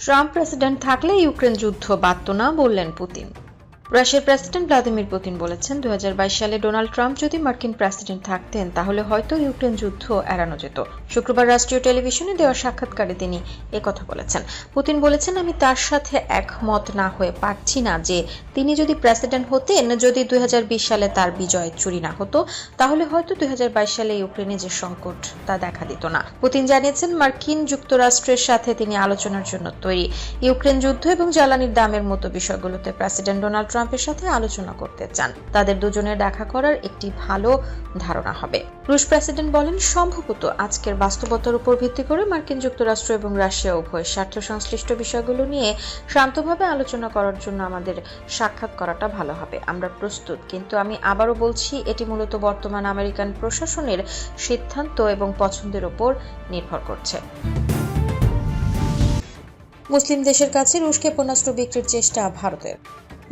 Trump president থাকলে Ukraine যুদ্ধ বাড়ত না বললেন পুতিন। রাশিয়ার প্রেসিডেন্ট ভ্লাদিমির পুতিন বলেছেন দুই হাজার বাইশ সালে ডোনাল্ড ট্রাম্প যদি মার্কিন প্রেসিডেন্ট থাকতেন, তাহলে হয়তো ইউক্রেন যুদ্ধ এড়ানো যেত। শুক্রবার রাষ্ট্রীয় টেলিভিশনে দেওয়া সাক্ষাৎকারে তিনি একথা বলেছেন। পুতিন বলেছেন, আমি তার সাথে একমত না হয়ে পারছি না যে তিনি যদি প্রেসিডেন্ট হতেন, যদি দুই হাজার বিশ সালে তার বিজয় চুরি না হতো, তাহলে হয়তো দুই হাজার বাইশ সালে ইউক্রেনে যে সংকট, তা দেখা দিত না। পুতিন জানিয়েছেন, মার্কিন যুক্তরাষ্ট্রের সাথে তিনি আলোচনার জন্য তৈরি। ইউক্রেন যুদ্ধ এবং জ্বালানির দামের মতো বিষয়গুলোতে প্রেসিডেন্ট ডোনাল্ড ট্রাম্পের সাথে আলোচনা করতে চান। তাদের দুজনের দেখা করার একটি ভালো ধারণা হবে। রুশ প্রেসিডেন্ট বলেন, সম্ভবত আজকের বাস্তবতার উপর ভিত্তি করে মার্কিন যুক্তরাষ্ট্র এবং রাশিয়া উভয় স্বার্থ সংশ্লিষ্ট বিষয়গুলো নিয়ে শান্তভাবে আলোচনা করার জন্য আমাদের সাক্ষাৎ করাটা ভালো হবে। আমরা প্রস্তুত, কিন্তু আমি আবারও বলছি, এটি মূলত বর্তমান আমেরিকান প্রশাসনের সিদ্ধান্ত এবং পছন্দের উপর নির্ভর করছে। মুসলিম দেশের কাছে রুশ ক্ষেপণাস্ত্র বিক্রির চেষ্টা ভারতের।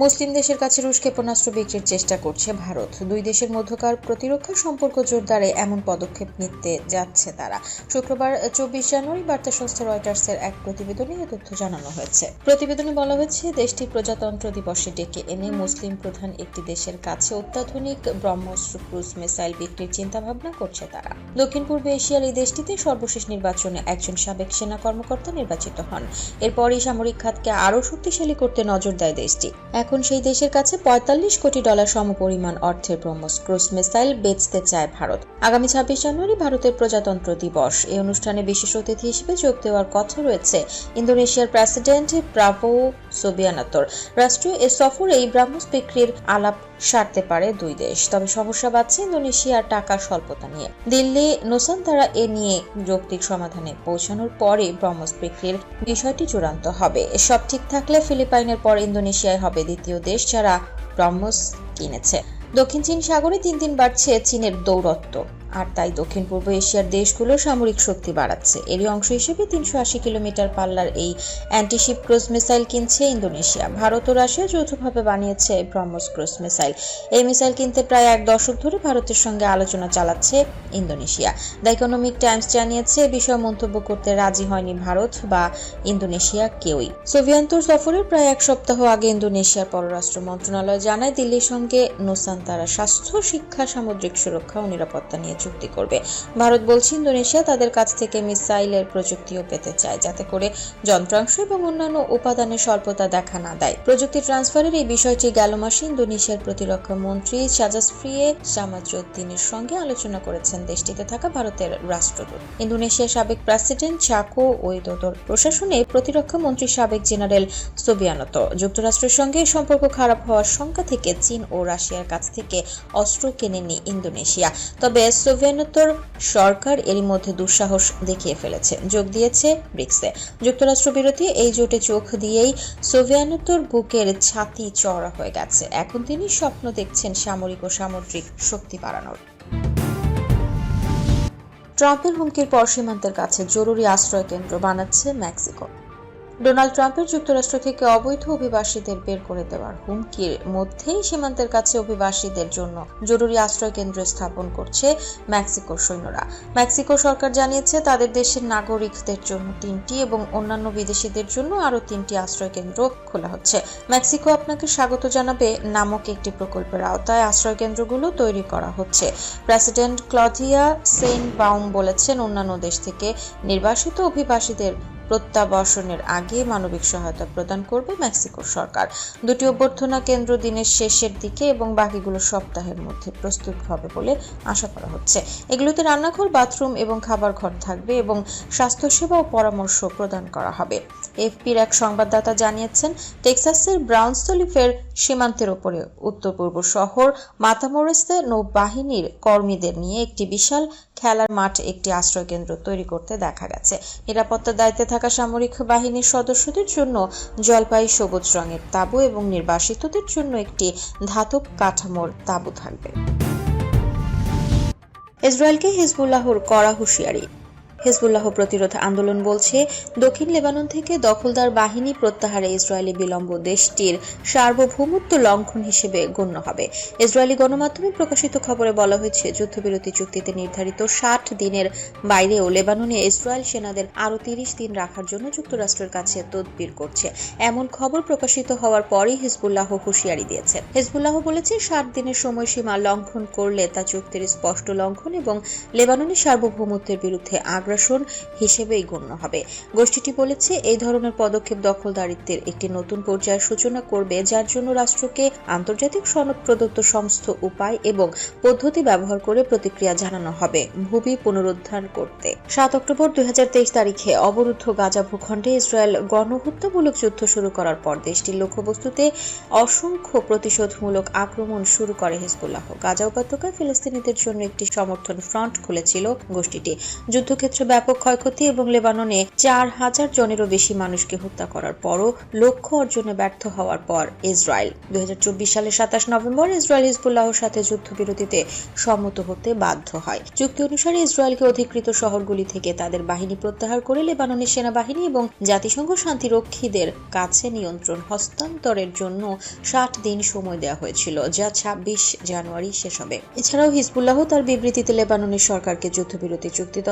মুসলিম দেশের কাছে রুশ ক্ষেপণাস্ত্র বিক্রির চেষ্টা করছে ভারত। দুই দেশের মধ্যকার প্রতিরক্ষা সম্পর্ক জোরদারে এমন পদক্ষেপ নিতে যাচ্ছে তারা। শুক্রবার চব্বিশ জানুয়ারি বার্তা সংস্থা রয়টার্সের এক প্রতিবেদনে এ তথ্য জানানো হয়েছে। প্রতিবেদনে বলা হয়েছে, দেশটি প্রজাতন্ত্র দিবসে ডেকে এনে মুসলিম প্রধান একটি দেশের কাছে অত্যাধুনিক ব্রহ্মস্ত্র ক্রুজ মিসাইল বিক্রির চিন্তা ভাবনা করছে তারা। দক্ষিণ পূর্ব এশিয়ার এই দেশটিতে সর্বশেষ নির্বাচনে একজন সাবেক সেনা কর্মকর্তা নির্বাচিত হন। এরপরই সামরিক খাতকে আরও শক্তিশালী করতে নজর দেয় দেশটি। এখন সেই দেশের কাছে পঁয়তাল্লিশ কোটি ডলার সমপরিমাণ অর্থের ব্রহ্মস ক্রুজ মিসাইল বেচতে চায় ভারত। আগামী ছাব্বিশ জানুয়ারি ভারতের প্রজাতন্ত্র দিবস। এই অনুষ্ঠানে বিশেষ অতিথি হিসেবে যোগ দেওয়ার কথা রয়েছে ইন্দোনেশিয়ার প্রেসিডেন্ট প্রাভো সোবিয়ানাতোর রাষ্ট্রীয় এ সফরে এই ব্রাহ্মস বিক্রির আলাপ সারতে পারে দুই দেশ। তবে সমস্যা বাড়ছে ইন্দোনেশিয়ার টাকা স্বল্পতা নিয়ে। দিল্লি, নোসান নোসান্তারা এ নিয়ে যৌক্তিক সমাধানে পৌঁছানোর পরে ব্রহ্মস বিক্রির বিষয়টি চূড়ান্ত হবে। সব ঠিক থাকলে ফিলিপাইনের পর ইন্দোনেশিয়ায় হবে দ্বিতীয় দেশ যারা ব্রহ্মস কিনেছে। দক্ষিণ চীন সাগরে তিন দিন বাড়ছে চীনের দৌরত্ব। আর তাই দক্ষিণ পূর্ব এশিয়ার দেশগুলো সামরিক শক্তি বাড়াচ্ছে। এরই অংশ হিসেবে তিনশো আশি কিলোমিটার পাল্লার এই অ্যান্টিশিপ ক্রুজ মিসাইল কিনছে ইন্দোনেশিয়া। ভারত ও রাশিয়া যৌথভাবে বানিয়েছে ব্রহ্মস ক্রুজ মিসাইল। এই মিসাইল কিনতে প্রায় এক দশক ধরে ভারতের সঙ্গে আলোচনা চালাচ্ছে ইন্দোনেশিয়া। দ্য ইকোনমিক টাইমস জানিয়েছে, এ বিষয়ে মন্তব্য করতে রাজি হয়নি ভারত বা ইন্দোনেশিয়া কেউই। সোভিয়ান্তর সফরের প্রায় এক সপ্তাহ আগে ইন্দোনেশিয়ার পররাষ্ট্র মন্ত্রণালয় জানায়, দিল্লির সঙ্গে নোসান তারা স্বাস্থ্য, শিক্ষা, সামুদ্রিক সুরক্ষা ও নিরাপত্তা নিয়ে চুক্তি করবে। ভারত বলছে, ইন্দোনেশিয়া তাদের কাছ থেকে মিসাইলের প্রযুক্তিও পেতে চায়, যাতে করে যন্ত্রাংশ এবং অন্যান্য উপাদানের স্বল্পতা দেখা না দেয়। প্রযুক্তি ট্রান্সফারের এই বিষয়টি গেল মাসে ইন্দোনেশিয়ার প্রতিরক্ষা মন্ত্রী সাজাসফ্রিয়ে সামাজউদ্দিনের সঙ্গে আলোচনা করেছেন দেশটিতে থাকা ভারতের রাষ্ট্রদূত। ইন্দোনেশিয়ার সাবেক প্রেসিডেন্ট চাকো ওয়েদোদর প্রশাসনে প্রতিরক্ষা মন্ত্রী সাবেক জেনারেল সোবিয়ানত, যুক্তরাষ্ট্রের সঙ্গে সম্পর্ক খারাপ হওয়ার শঙ্কা থেকে চীন ও রাশিয়ার কাছ থেকে অস্ত্র কেনেনি ইন্দোনেশিয়া। তবে সোভিয়েতর সরকার এরই মধ্যে দুঃসাহস দেখিয়ে ফেলেছে। যোগ দিয়েছে ব্রিক্সে। যুক্তরাষ্ট্র বিরোধী এই জোটে চোখ দিয়েই সোভিয়ানতর বুকের ছাতি চওড়া হয়ে গেছে। এখন তিনি স্বপ্ন দেখছেন সামরিক ও সামুদ্রিক শক্তি বাড়ানোর। ট্রাম্পের হুমকির পর সীমান্তের কাছে জরুরি আশ্রয় কেন্দ্র বানাচ্ছে মেক্সিকো। ডোনাল্ড ট্রাম্পের যুক্তরাষ্ট্র থেকে অবৈধ অভিবাসীদের বের করে দেওয়ার হুমকির মধ্যেই সীমান্তের কাছে অভিবাসীদের জন্য জরুরি আশ্রয় কেন্দ্র স্থাপন করছে মেক্সিকোর সৈন্যরা। মেক্সিকো সরকার জানিয়েছে, তাদের দেশের নাগরিকদের জন্য তিনটি এবং অন্যান্য বিদেশিদের জন্য আরও তিনটি আশ্রয় কেন্দ্র খোলা হচ্ছে। মেক্সিকো আপনাকে স্বাগত জানাবে নামক একটি প্রকল্পের আওতায় আশ্রয় কেন্দ্রগুলো তৈরি করা হচ্ছে। প্রেসিডেন্ট ক্লডিয়া সেইন বাউম বলেছেন, অন্যান্য দেশ থেকে নির্বাসিত অভিবাসীদের প্রত্যাবাসনের আগে মানবিক সহায়তা প্রদান করবে মেক্সিকোর সরকার। দুটি অভ্যর্থনা কেন্দ্র দিনের শেষের দিকে এবং বাকিগুলো সপ্তাহের মধ্যে প্রস্তুত হবে বলে আশা করা হচ্ছে। এগুলোতে রান্নাঘর, বাথরুম এবং খাবার ঘর থাকবে এবং স্বাস্থ্যসেবা ও পরামর্শ প্রদান করা হবে। এফপির এক সংবাদদাতা জানিয়েছেন, টেক্সাসের ব্রাউনস্তলিফের সীমান্তের ওপরে উত্তর পূর্ব শহর মাতামোরেসে নৌবাহিনীর কর্মীদের নিয়ে একটি বিশাল খেলার মাঠ একটি আশ্রয়কেন্দ্র তৈরি করতে দেখা গেছে। নিরাপত্তার দায়িত্বে থাকা সামরিক বাহিনীর সদস্যদের জন্য জলপাই সবুজ রঙের তাঁবু এবং নির্বাসিতদের জন্য একটি ধাতব কাঠামোর তাঁবু থাকবে। ইসরায়েলকে হিজবুল্লাহর কড়া হুঁশিয়ারি হেজবুল্লাহ প্রতিরোধ আন্দোলন বলছে, দক্ষিণ লেবানন থেকে দখলদার বাহিনী প্রত্যাহারে ইসরায়েলি বিলম্ব দেশটির সার্বভৌমত্ব লঙ্ঘন হিসেবে গণ্য হবে। ইসরায়েলি গণমাধ্যমে প্রকাশিত খবরে বলা হয়েছে, যুদ্ধবিরতি চুক্তিতে নির্ধারিত ষাট দিনের বাইরেও লেবাননে ইসরায়েল সেনাদের আরও তিরিশ দিন রাখার জন্য যুক্তরাষ্ট্রের কাছে তদবির করছে। এমন খবর প্রকাশিত হওয়ার পরই হিজবুল্লাহ হুঁশিয়ারি দিয়েছে। হিজবুল্লাহ বলেছে, ষাট দিনের সময়সীমা লঙ্ঘন করলে তা চুক্তির স্পষ্ট লঙ্ঘন এবং লেবাননের সার্বভৌমত্বের বিরুদ্ধে আগ্রাসন হিসেবেই গণ্য হবে। গোষ্ঠীটি বলেছে, এই ধরনের পদক্ষেপ দখলদারিত্বের একটি নতুন পর্যায়ের সূচনা করবে, যার জন্য রাষ্ট্রকে আন্তর্জাতিক সনদ প্রদত্ত সমস্ত উপায় এবং পদ্ধতি ব্যবহার করে প্রতিক্রিয়া জানানো হবে ভূমি পুনরুদ্ধার করতে। সাত অক্টোবর দুই তারিখে অবরুদ্ধ গাজা ভূখণ্ডে ইসরায়েল গণহত্যামূলক যুদ্ধ শুরু করার পর দেশটির লক্ষ্যবস্তুতে অসংখ্য প্রতিশোধমূলক আক্রমণ শুরু করে হিজবুল্লাহ। গাজা উপত্যকায় ফিলিস্তিনিদের জন্য একটি সমর্থন ফ্রন্ট খুলেছিল গোষ্ঠীটি। যুদ্ধক্ষেত্রে ব্যাপক ক্ষয়ক্ষতি এবং লেবাননে চার হাজার জনেরও বেশি মানুষকে হত্যা করার পরও লক্ষ্য অর্জনে ব্যর্থ হওয়ার পর ইসরায়েল। দুই হাজার চব্বিশ সালের সাতাশ নভেম্বর ইসরায়েল হিজবুল্লাহর সাথে যুদ্ধবিরতিতে সম্মত হতে বাধ্য হয়। চুক্তি অনুসারে ইসরায়েলকে অধিকৃত শহরগুলি থেকে তাদের বাহিনী প্রত্যাহার করে লেবাননের সেনাবাহিনী এবং জাতিসংঘ শান্তিরক্ষীদের কাছে নিয়ন্ত্রণ হস্তান্তরের জন্য ষাট দিন সময় দেওয়া হয়েছিল, যা ছাব্বিশ জানুয়ারি শেষ হবে। এছাড়াও হিজবুল্লাহ তার বিবৃতিতে লেবাননের সরকারকে যুদ্ধবিরতি চুক্তি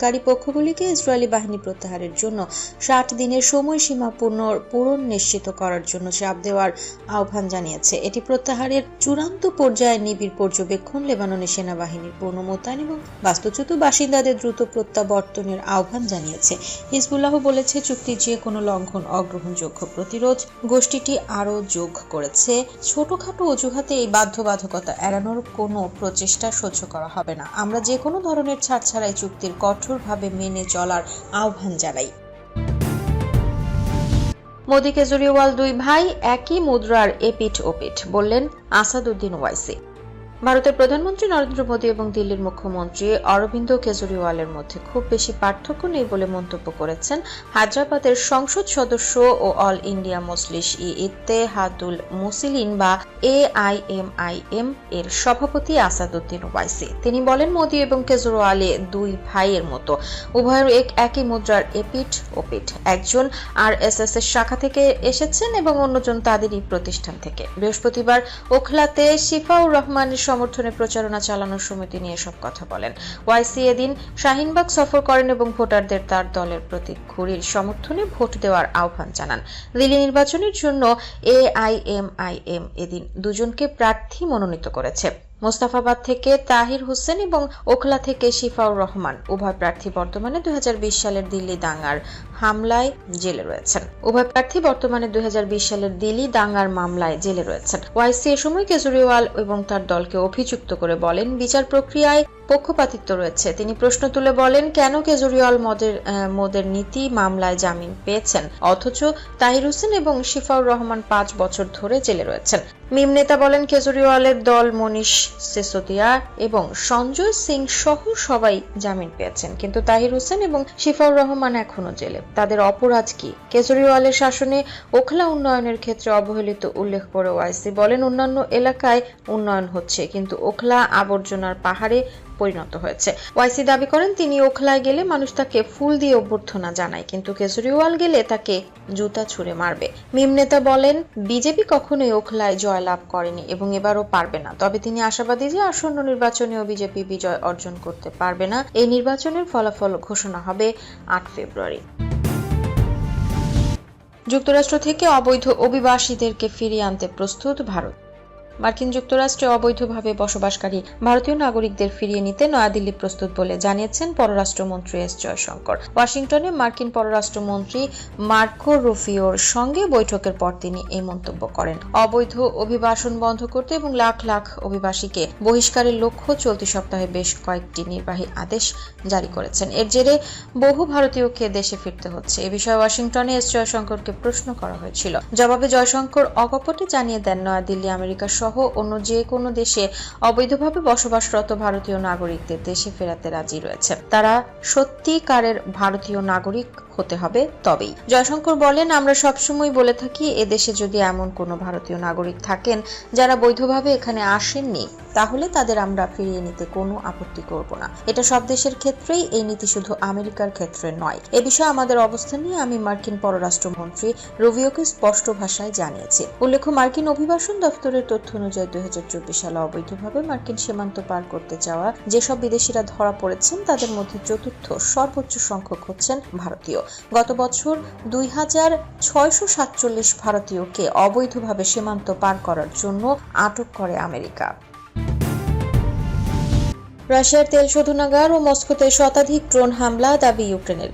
তত্ত্বাবধানকারী পক্ষগুলিকে ইসরায়েলি বাহিনী প্রত্যাহারের জন্য ষাট দিনের সময়সীমা পুনর পূরণ নিশ্চিত করার জন্য চাপ দেওয়ার আহ্বান জানিয়েছে। এটি প্রত্যাহারের চূড়ান্ত পর্যায়ে নিবিড় পর্যবেক্ষণ লেবাননের সেনাবাহিনীর পূর্ণ মোতায়েন এবং বাস্তুচ্যুত বাসিন্দাদের দ্রুত প্রত্যাবর্তনের আহ্বান জানিয়েছে। হিজবুল্লাহ বলেছে, চুক্তির যে কোনো লঙ্ঘন অগ্রহণযোগ্য প্রতিরোধ গোষ্ঠীটি আরও যোগ করেছে। ছোটখাটো অজুহাতে এই বাধ্যবাধকতা এড়ানোর কোনো প্রচেষ্টা সহ্য করা হবে না। আমরা যে কোনো ধরনের ছাড় ছাড়াই চুক্তির কঠোরভাবে মেনে চলার আহ্বান জানাই। মোদী কেজরিওয়াল দুই ভাই একই মুদ্রার এপিঠ ওপিঠ, বললেন আসাদুদ্দিন ওয়াইসি। ভারতের প্রধানমন্ত্রী নরেন্দ্র মোদী এবং দিল্লির মুখ্যমন্ত্রী অরবিন্দ কেজরিওয়ালের মধ্যে খুব বেশি পার্থক্য নেই বলে মন্তব্য করেছেন হায়দ্রাবাদের সংসদ সদস্য ও অল ইন্ডিয়া মজলিস ই ইত্তেহাদুল মুসলিন বা এআইএমআইএম এর সভাপতি আসাদুদ্দিন ওয়াইসি তিনি বলেন, মোদী এবং কেজরিওয়ালে দুই ভাইয়ের মতো। উভয়ের এক একই মুদ্রার এপিঠ ওপিঠ। একজন আর এস এস এর শাখা থেকে এসেছেন এবং অন্যজন তাদেরই প্রতিষ্ঠান থেকে। বৃহস্পতিবার ওখলাতে শিফাউর রহমানের সমর্থনে প্রচারণা চালানোর সময় তিনি এসব কথা বলেন। ওয়াইসি এদিন শাহিনবাগ সফর করেন এবং ভোটারদের তার দলের প্রতি ঘুরির সমর্থনে ভোট দেওয়ার আহ্বান জানান। দিল্লি নির্বাচনের জন্য এআইএমআইএম এদিন দুজনকে প্রার্থী মনোনীত করেছে। মোস্তাফাবাদ থেকে তাহির হোসেন এবং ওখলা থেকে শিফাউর রহমান। উভয় প্রার্থী বর্তমানে দুই হাজার বিশ সালের দিল্লি দাঙ্গার হামলায় জেলে রয়েছেন। উভয় প্রার্থী বর্তমানে দুই হাজার বিশ সালের দিল্লি দাঙ্গার মামলায় জেলে রয়েছেন। ওয়াইসি এ সময় কেজরিওয়াল এবং তার দলকে অভিযুক্ত করে বলেন, বিচার প্রক্রিয়ায় পক্ষপাতিত্ব রয়েছে। তিনি প্রশ্ন তুলে বলেন, কেন কেজরিওয়াল মদের মদের নীতি মামলায় জামিন পেয়েছেন? অথচ তাহির হোসেন এবং শিফাউর রহমান পাঁচ বছর ধরে জেলে রয়েছেন। মিম নেতা বলেন, কেজরিওয়ালের দল মনীষ সিসোদিয়া এবং সঞ্জয় সিং সহ সবাই জামিন পেয়েছেন। কিন্তু তাহির হোসেন এবং শিফাউর রহমান এখনও জেলে। তাদের অপরাধ কি? কেজরিওয়ালের শাসনে ওখলা উন্নয়নের ক্ষেত্রে অবহেলিত উল্লেখ করে ওয়াইসি বলেন, অন্যান্য এলাকায় উন্নয়ন হচ্ছে, কিন্তু ওখলা আবর্জনার পাহাড়ে পরিণত হয়েছে। ওয়াইসি দাবি করেন, তিনি ওখলায় গেলে মানুষ তাকে ফুল দিয়ে অভ্যর্থনা জানায়, কিন্তু কেজরিওয়াল গেলে তাকে জুতা ছুঁড়ে মারবে। মিম নেতা বলেন, বিজেপি কখনোই ওখলায় জয়লাভ করেনি এবং এবারও পারবে না। তবে তিনি আশাবাদী যে আসন্ন নির্বাচনেও বিজেপি বিজয় অর্জন করতে পারবে না। এই নির্বাচনের ফলাফল ঘোষণা হবে আট ফেব্রুয়ারি। যুক্তরাষ্ট্র থেকে অবৈধ অভিবাসীদেরকে ফিরিয়ে আনতে প্রস্তুত ভারত। মার্কিন যুক্তরাষ্ট্রে অবৈধভাবে বসবাসকারী ভারতীয় নাগরিকদের ফিরিয়ে নিতে নয়াদিল্লি প্রস্তুত বলে জানিয়েছেন পররাষ্ট্রমন্ত্রী এস জয়শঙ্কর। ওয়াশিংটনে মার্কিন পররাষ্ট্রমন্ত্রী মার্কো রুফিওর সঙ্গে বৈঠকের পর তিনি এই মন্তব্য করেন। অবৈধ অভিবাসন বন্ধ করতে এবং লাখ লাখ অভিবাসীকে বহিষ্কারের লক্ষ্য চলতি সপ্তাহে বেশ কয়েকটি নির্বাহী আদেশ জারি করেছেন। এর জেরে বহু ভারতীয়কে দেশে ফিরতে হচ্ছে। এ বিষয়ে ওয়াশিংটনে এস জয়শঙ্করকে প্রশ্ন করা হয়েছিল। জবাবে জয়শঙ্কর অকপটে জানিয়ে দেন, নয়াদিল্লি আমেরিকা সহ সহ অন্য যে কোনো দেশে অবৈধভাবে বসবাসরত ভারতীয় নাগরিকদের দেশে ফেরাতে রাজি রয়েছে। তারা সত্যিকারের ভারতীয় নাগরিক হতে হবে তবেই। জয়শঙ্কর বলেন, আমরা সবসময় বলে থাকি এদেশে যদি এমন কোনো ভারতীয় নাগরিক থাকেন যারা বৈধভাবে এখানে আসেননি, তাহলে তাদের আমরা ফিরিয়ে নিতে কোনো আপত্তি করব না। এটা সব দেশের ক্ষেত্রেই, এই নীতি শুধু আমেরিকার ক্ষেত্রে নয়। এ বিষয়ে আমাদের অবস্থান নিয়ে আমি মার্কিন পররাষ্ট্রমন্ত্রী রুবিওকে স্পষ্ট ভাষায় জানিয়েছি। উল্লেখ্য, মার্কিন অভিবাসন দপ্তরের তথ্য অনুযায়ী দুই সালে অবৈধভাবে মার্কিন সীমান্ত পার করতে যাওয়া যেসব বিদেশিরা ধরা পড়েছেন, তাদের মধ্যে চতুর্থ সর্বোচ্চ সংখ্যক হচ্ছেন ভারতীয়। গত বছর দুই হাজার ছয়শো সাতচল্লিশ ভারতীয়কে অবৈধভাবে সীমান্ত পার করার জন্য আটক করে আমেরিকা। রাশিয়ার তেল শোধনাগার ও মস্কোতে শতাধিক ড্রোন হামলা দাবি ইউক্রেনের।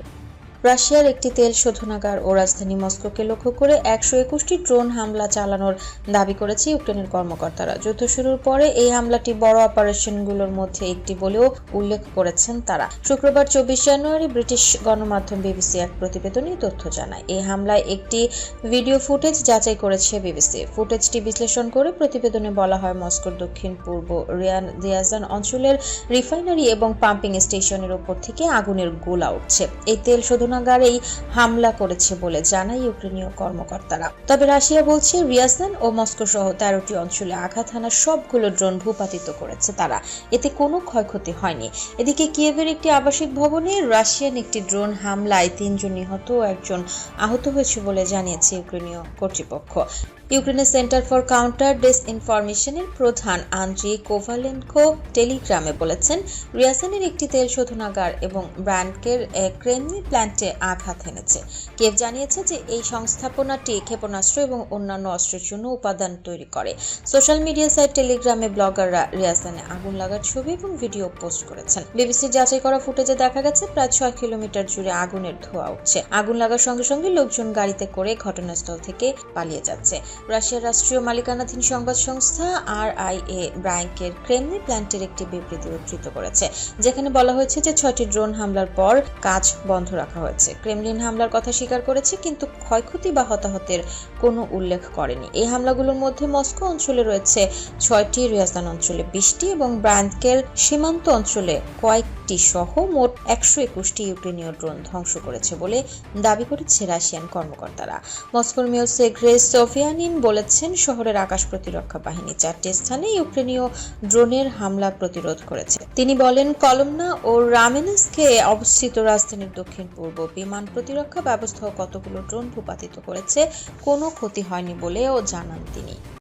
রাশিয়ার একটি তেল শোধনাগার ও রাজধানী মস্কোকে লক্ষ্য করে একশো একুশটি ড্রোন হামলা চালানোর দাবি করেছে ইউক্রেনের কর্মকর্তারা। যুদ্ধ শুরুর পরে এই হামলাটি বড় অপারেশনগুলোর মধ্যে একটি বলেও উল্লেখ করেছেন তারা। শুক্রবার চব্বিশ জানুয়ারি ব্রিটিশ গণমাধ্যম বিবিসি এক প্রতিবেদনে তথ্য জানায়। এই হামলায় একটি ভিডিও ফুটেজ যাচাই করেছে বিবিসি। ফুটেজটি বিশ্লেষণ করে প্রতিবেদনে বলা হয়, মস্কোর দক্ষিণ পূর্ব রিয়ান দিয়াজান অঞ্চলের রিফাইনারি এবং পাম্পিং স্টেশনের ওপর থেকে আগুনের গোলা উঠছে। এই তেল শোধনাগারেই হামলা করেছে বলে জানায় ইউক্রেনীয় কর্মকর্তারা। তবে রাশিয়া বলছে রিয়াজান ও মস্কো সহ তেরোটি অঞ্চলে আঘাত হানা সবগুলো ড্রোন ভূপাতিত করেছে তারা। এতে কোনো ক্ষয়ক্ষতি হয়নি। এদিকে কিয়েভের একটি আবাসিক ভবনে রাশিয়ান একটি ড্রোন হামলায় তিনজন নিহত ও একজন আহত হয়েছে বলে জানিয়েছে ইউক্রেনীয় কর্তৃপক্ষ। ইউক্রেনের সেন্টার ফর কাউন্টার ডিসইনফরমেশনের প্রধান আন্দ্রি কোভালেনকো টেলিগ্রামে বলেছেন, রিয়াসানের একটি তেল শোধনাগার এবং ব্র্যান্ডকের ক্রেনমি প্ল্যান্টে আঘাত এনেছে। কেভ জানিয়েছে যে এই সংস্থাপনাটি ক্ষেপণাস্ত্র এবং অন্যান্য অস্ত্রের জন্য উপাদান তৈরি করে। সোশ্যাল মিডিয়া সাইট টেলিগ্রামে ব্লগাররা রিয়াসানে আগুন লাগার ছবি এবং ভিডিও পোস্ট করেছেন। বিবিসির যাচাই করা ফুটেজে দেখা গেছে, প্রায় ছয় কিলোমিটার জুড়ে আগুনের ধোঁয়া উঠছে। আগুন লাগার সঙ্গে সঙ্গে লোকজন গাড়িতে করে ঘটনাস্থল থেকে পালিয়ে যাচ্ছে। রাশিয়ার রাষ্ট্রীয় মালিকানাধীন সংবাদ সংস্থা আর আই এ ব্র্যাঙ্কের ক্রেমলি প্ল্যান্টের একটি বিবৃতি উদ্ধৃত করেছে, যেখানে বলা হয়েছে যে ছয়টি ড্রোন হামলার পর কাজ বন্ধ রাখা হয়েছে। ক্রেমলিন হামলার কথা স্বীকার করেছে, কিন্তু ক্ষয়ক্ষতি বা হতাহতের কোনো উল্লেখ করেনি। এই হামলাগুলোর মধ্যে মস্কো অঞ্চলে রয়েছে ছয়টি রিয়াজদান অঞ্চলে বিশটি এবং ব্র্যান্ডকের সীমান্ত অঞ্চলে কয়েকটি সহ মোট একশো একুশটি ইউক্রেনীয় ড্রোন ধ্বংস করেছে বলে দাবি করেছে রাশিয়ান কর্মকর্তারা। মস্কোর মেয়র সেগ্রে সোফিয়ানিন বলেছেন, শহরের আকাশ প্রতিরক্ষা বাহিনী চারটি স্থানে ইউক্রেনীয় ড্রোনের হামলা প্রতিরোধ করেছে। তিনি বলেন, কলমনা ও রামেনস্কে অবস্থিত রাজধানীর দক্ষিণ পূর্ব বিমান প্রতিরক্ষা ব্যবস্থাও কতগুলো ড্রোন ভূপাতিত করেছে, কোনো ক্ষতি হয়নি বলেও জানান তিনি।